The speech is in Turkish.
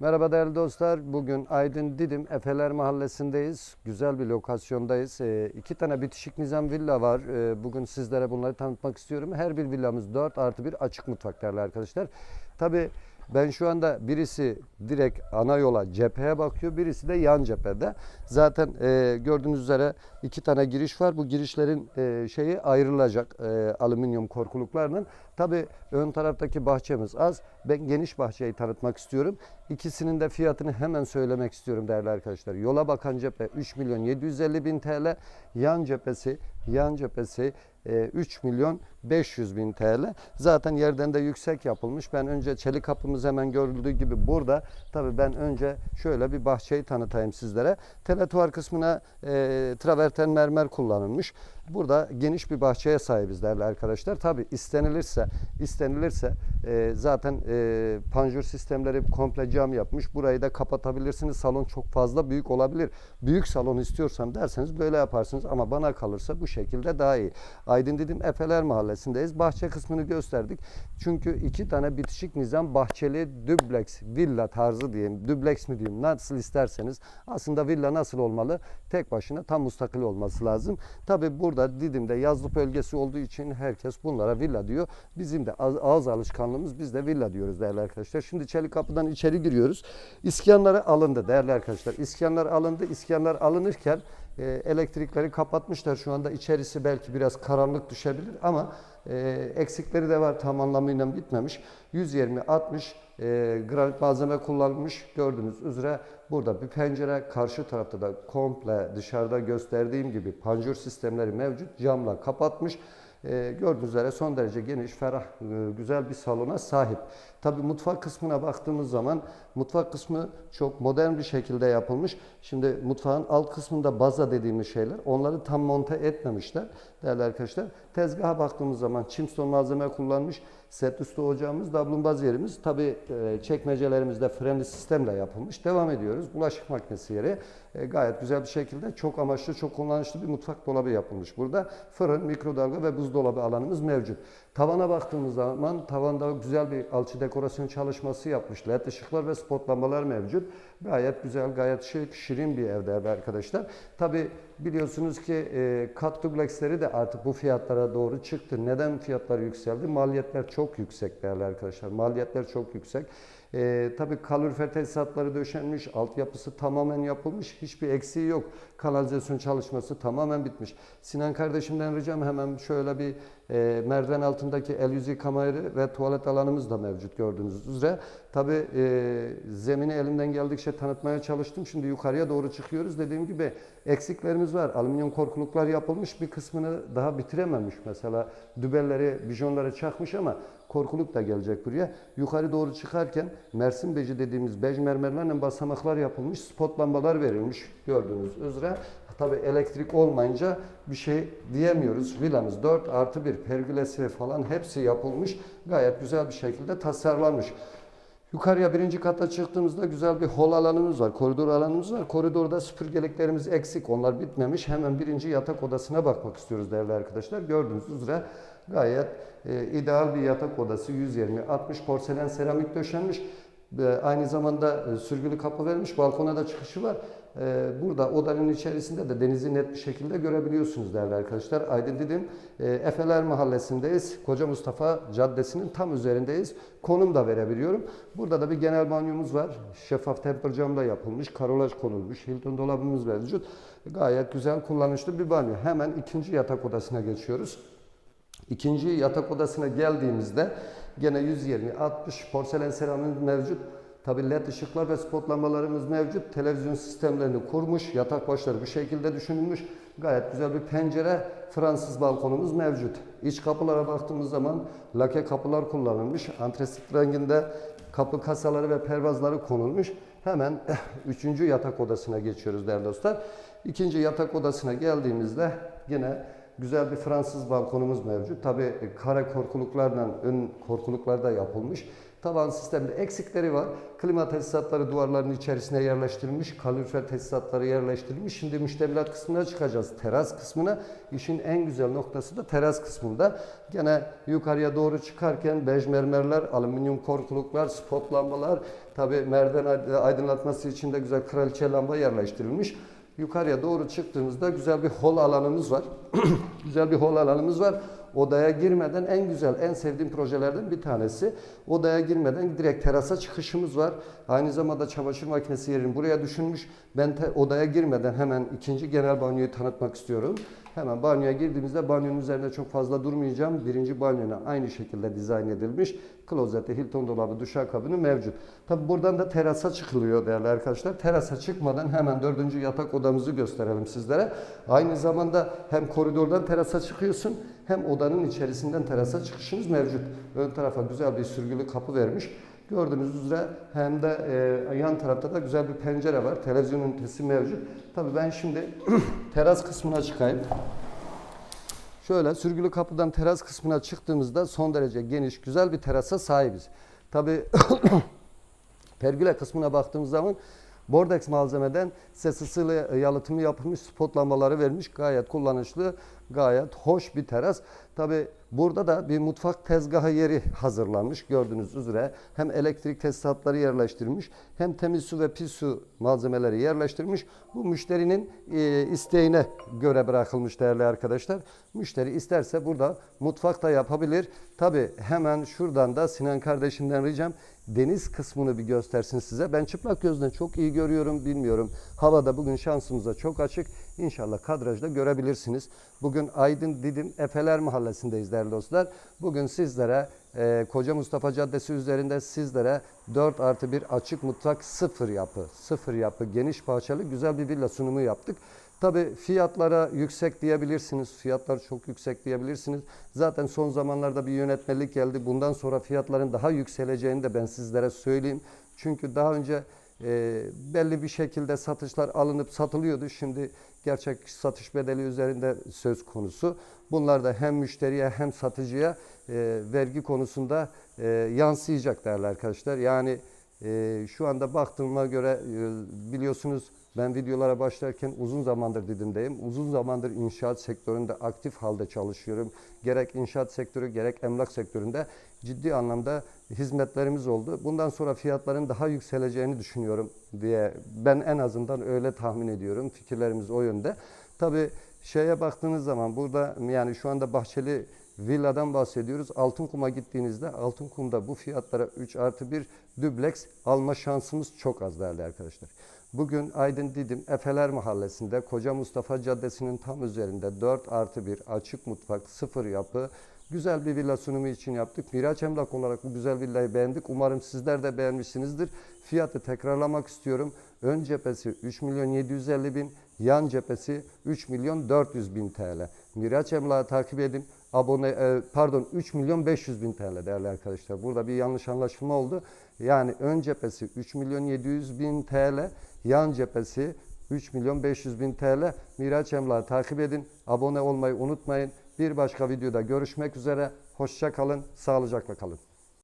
Merhaba değerli dostlar. Bugün Aydın Didim Efeler Mahallesi'ndeyiz. Güzel bir lokasyondayız. Ee, iki tane bitişik nizam villa var. Ee, bugün sizlere bunları tanıtmak istiyorum. Her bir villamız 4 artı bir açık mutfak değerli arkadaşlar. Tabi ben şu anda birisi direkt ana yola cepheye bakıyor. Birisi de yan cephede. Zaten e, gördüğünüz üzere iki tane giriş var. Bu girişlerin e, şeyi ayrılacak e, alüminyum korkuluklarla. Tabi ön taraftaki bahçemiz az. Ben geniş bahçeyi tanıtmak istiyorum. İkisinin de fiyatını hemen söylemek istiyorum değerli arkadaşlar. Yola bakan cephe 3 milyon 750 bin TL. Yan cephesi yan cephesi e, 3 milyon 500 bin TL. Zaten yerden de yüksek yapılmış. Ben önce çelik kapımız hemen görüldüğü gibi burada. Tabii ben önce şöyle bir bahçeyi tanıtayım sizlere. Teletuvar kısmına e, traverten mermer kullanılmış. Burada geniş bir bahçeye sahibiz değerli arkadaşlar. Tabii istenilirse istenilirse e, zaten e, panjur sistemleri komple cam yapmış. Burayı da kapatabilirsiniz. Salon çok fazla büyük olabilir. Büyük salon istiyorsam derseniz böyle yaparsınız ama bana kalırsa bu şekilde daha iyi. Aydın dedim Efeler Mahallesi'ndeyiz. Bahçe kısmını gösterdik. Çünkü iki tane bitişik nizam bahçeli dübleks villa tarzı diyeyim. Dübleks mi diyeyim nasıl isterseniz. Aslında villa nasıl olmalı? Tek başına tam mustakil olması lazım. Tabi burada Didim'de yazlık bölgesi olduğu için herkes bunlara villa diyor. Bizim de ağız, alışkanlığımız biz de villa diyoruz değerli arkadaşlar. Şimdi çelik kapıdan içeri giriyoruz. İskanları alındı değerli arkadaşlar. İskanlar alındı. İskanlar alınırken e, elektrikleri kapatmışlar. Şu anda içerisi belki biraz karanlık düşebilir ama e, eksikleri de var. Tam anlamıyla bitmemiş. 120 60 e, granit malzeme kullanılmış. Gördüğünüz üzere burada bir pencere karşı tarafta da komple dışarıda gösterdiğim gibi panjur sistemleri mevcut. Camla kapatmış. E, gördüğünüz üzere son derece geniş, ferah, e, güzel bir salona sahip. Tabii mutfak kısmına baktığımız zaman mutfak kısmı çok modern bir şekilde yapılmış. Şimdi mutfağın alt kısmında baza dediğimiz şeyler onları tam monte etmemişler değerli arkadaşlar. Tezgaha baktığımız zaman çimston malzeme kullanmış. Set üstü ocağımız, dablumbaz yerimiz. Tabii e, çekmecelerimizde frenli sistemle yapılmış. Devam ediyoruz. Bulaşık makinesi yeri. E, gayet güzel bir şekilde çok amaçlı, çok kullanışlı bir mutfak dolabı yapılmış burada. Fırın, mikrodalga ve buzdolabı alanımız mevcut. Tavana baktığımız zaman tavanda güzel bir alçı dekorasyon çalışması yapmış. LED ışıklar ve spot lambalar mevcut. Gayet güzel, gayet şirin bir evde ev arkadaşlar. Tabi biliyorsunuz ki e, kat dubleksleri de artık bu fiyatlara doğru çıktı. Neden fiyatlar yükseldi? Maliyetler çok yüksek değerli arkadaşlar. Maliyetler çok yüksek. E, tabii kalorifer tesisatları döşenmiş, altyapısı tamamen yapılmış, hiçbir eksiği yok. Kanalizasyon çalışması tamamen bitmiş. Sinan kardeşimden ricam hemen şöyle bir e, merdiven altındaki el yüzü yıkama ve tuvalet alanımız da mevcut gördüğünüz üzere. Tabii e, zemini elimden geldikçe tanıtmaya çalıştım. Şimdi yukarıya doğru çıkıyoruz. Dediğim gibi eksiklerimiz var. Alüminyum korkuluklar yapılmış. Bir kısmını daha bitirememiş. Mesela dübelleri, bijonları çakmış ama korkuluk da gelecek buraya. Yukarı doğru çıkarken Mersin beci dediğimiz bej mermerlerle basamaklar yapılmış. Spot lambalar verilmiş gördüğünüz üzere. Tabi elektrik olmayınca bir şey diyemiyoruz. Villamız 4 artı 1 pergülesi falan hepsi yapılmış. Gayet güzel bir şekilde tasarlanmış. Yukarıya birinci kata çıktığımızda güzel bir hol alanımız var, koridor alanımız var. Koridorda süpürgeliklerimiz eksik, onlar bitmemiş. Hemen birinci yatak odasına bakmak istiyoruz değerli arkadaşlar. Gördüğünüz üzere gayet e, ideal bir yatak odası. 120-60 porselen seramik döşenmiş. E, aynı zamanda e, sürgülü kapı vermiş, balkona da çıkışı var. E, burada odanın içerisinde de denizi net bir şekilde görebiliyorsunuz değerli arkadaşlar. Aydın dedim, e, Efeler Mahallesi'ndeyiz. Koca Mustafa Caddesi'nin tam üzerindeyiz. Konum da verebiliyorum. Burada da bir genel banyomuz var. Şeffaf temper camla yapılmış, karolaj konulmuş, Hilton dolabımız mevcut. Gayet güzel kullanışlı bir banyo. Hemen ikinci yatak odasına geçiyoruz. İkinci yatak odasına geldiğimizde gene 120-60 porselen seramik mevcut. Tabi led ışıklar ve spot lambalarımız mevcut. Televizyon sistemlerini kurmuş. Yatak başları bu şekilde düşünülmüş. Gayet güzel bir pencere. Fransız balkonumuz mevcut. İç kapılara baktığımız zaman lake kapılar kullanılmış. Antresit renginde kapı kasaları ve pervazları konulmuş. Hemen üçüncü yatak odasına geçiyoruz değerli dostlar. İkinci yatak odasına geldiğimizde yine güzel bir Fransız balkonumuz mevcut. Tabi kare korkuluklarla ön korkuluklar da yapılmış. Tavan sisteminde eksikleri var. Klima tesisatları duvarların içerisine yerleştirilmiş, kalorifer tesisatları yerleştirilmiş. Şimdi müştemilat kısmına çıkacağız. Teras kısmına. İşin en güzel noktası da teras kısmında. Gene yukarıya doğru çıkarken bej mermerler, alüminyum korkuluklar, spot lambalar, tabi merdiven aydınlatması için de güzel kraliçe lamba yerleştirilmiş. Yukarıya doğru çıktığımızda güzel bir hol alanımız var. güzel bir hol alanımız var. Odaya girmeden en güzel, en sevdiğim projelerden bir tanesi. Odaya girmeden direkt terasa çıkışımız var. Aynı zamanda çamaşır makinesi yerini buraya düşünmüş. Ben odaya girmeden hemen ikinci genel banyoyu tanıtmak istiyorum. Hemen banyoya girdiğimizde banyonun üzerinde çok fazla durmayacağım. Birinci banyona aynı şekilde dizayn edilmiş. Klozeti, Hilton dolabı, duşakabini mevcut. Tabi buradan da terasa çıkılıyor değerli arkadaşlar. Terasa çıkmadan hemen dördüncü yatak odamızı gösterelim sizlere. Aynı zamanda hem koridordan terasa çıkıyorsun hem odanın içerisinden terasa çıkışımız mevcut. Ön tarafa güzel bir sürgülü kapı vermiş. Gördüğünüz üzere hem de e, yan tarafta da güzel bir pencere var. Televizyon ünitesi mevcut. Tabii ben şimdi teras kısmına çıkayım. Şöyle sürgülü kapıdan teras kısmına çıktığımızda son derece geniş, güzel bir terasa sahibiz. Tabii pergüle kısmına baktığımız zaman Bordex malzemeden ses ısıyla yalıtımı yapılmış spot lambaları vermiş. Gayet kullanışlı, gayet hoş bir teras. Tabi burada da bir mutfak tezgahı yeri hazırlanmış gördüğünüz üzere. Hem elektrik tesisatları yerleştirilmiş hem temiz su ve pis su malzemeleri yerleştirilmiş. Bu müşterinin e, isteğine göre bırakılmış değerli arkadaşlar. Müşteri isterse burada mutfakta yapabilir. Tabi hemen şuradan da Sinan kardeşimden ricam deniz kısmını bir göstersin size. Ben çıplak gözden çok iyi görüyorum bilmiyorum. Havada bugün şansımıza çok açık. İnşallah kadrajda görebilirsiniz. Bugün Aydın Didim Efeler Mahallesi'ndeyiz değerli dostlar. Bugün sizlere e, Koca Mustafa Caddesi üzerinde sizlere 4 artı 1 açık mutfak sıfır yapı, sıfır yapı geniş bahçeli güzel bir villa sunumu yaptık. Tabi fiyatlara yüksek diyebilirsiniz. Fiyatlar çok yüksek diyebilirsiniz. Zaten son zamanlarda bir yönetmelik geldi. Bundan sonra fiyatların daha yükseleceğini de ben sizlere söyleyeyim. Çünkü daha önce e, belli bir şekilde satışlar alınıp satılıyordu. Şimdi gerçek satış bedeli üzerinde söz konusu. Bunlar da hem müşteriye hem satıcıya e, vergi konusunda e, yansıyacak değerli arkadaşlar. Yani e, şu anda baktığıma göre e, biliyorsunuz ben videolara başlarken uzun zamandır Didim'deyim. Uzun zamandır inşaat sektöründe aktif halde çalışıyorum. Gerek inşaat sektörü gerek emlak sektöründe ciddi anlamda hizmetlerimiz oldu. Bundan sonra fiyatların daha yükseleceğini düşünüyorum diye ben en azından öyle tahmin ediyorum. Fikirlerimiz o yönde. Tabii şeye baktığınız zaman burada yani şu anda Bahçeli villadan bahsediyoruz. Altınkum'a gittiğinizde Altınkum'da bu fiyatlara 3 artı 1 dubleks alma şansımız çok az değerli arkadaşlar. Bugün Aydın Didim Efeler Mahallesi'nde Koca Mustafa Caddesi'nin tam üzerinde 4 artı 1 açık mutfak sıfır yapı güzel bir villa sunumu için yaptık. Miraç Emlak olarak bu güzel villayı beğendik. Umarım sizler de beğenmişsinizdir. Fiyatı tekrarlamak istiyorum. Ön cephesi 3 milyon 750 bin, yan cephesi 3 milyon 400 bin TL. Miraç Emlak'ı takip edin. Abone e, pardon 3 milyon 500 bin TL değerli arkadaşlar. Burada bir yanlış anlaşılma oldu. Yani ön cephesi 3 milyon 700 bin TL, yan cephesi 3 milyon 500 bin TL. Miraç Emlak'ı takip edin. Abone olmayı unutmayın. Bir başka videoda görüşmek üzere. Hoşça kalın, sağlıcakla kalın.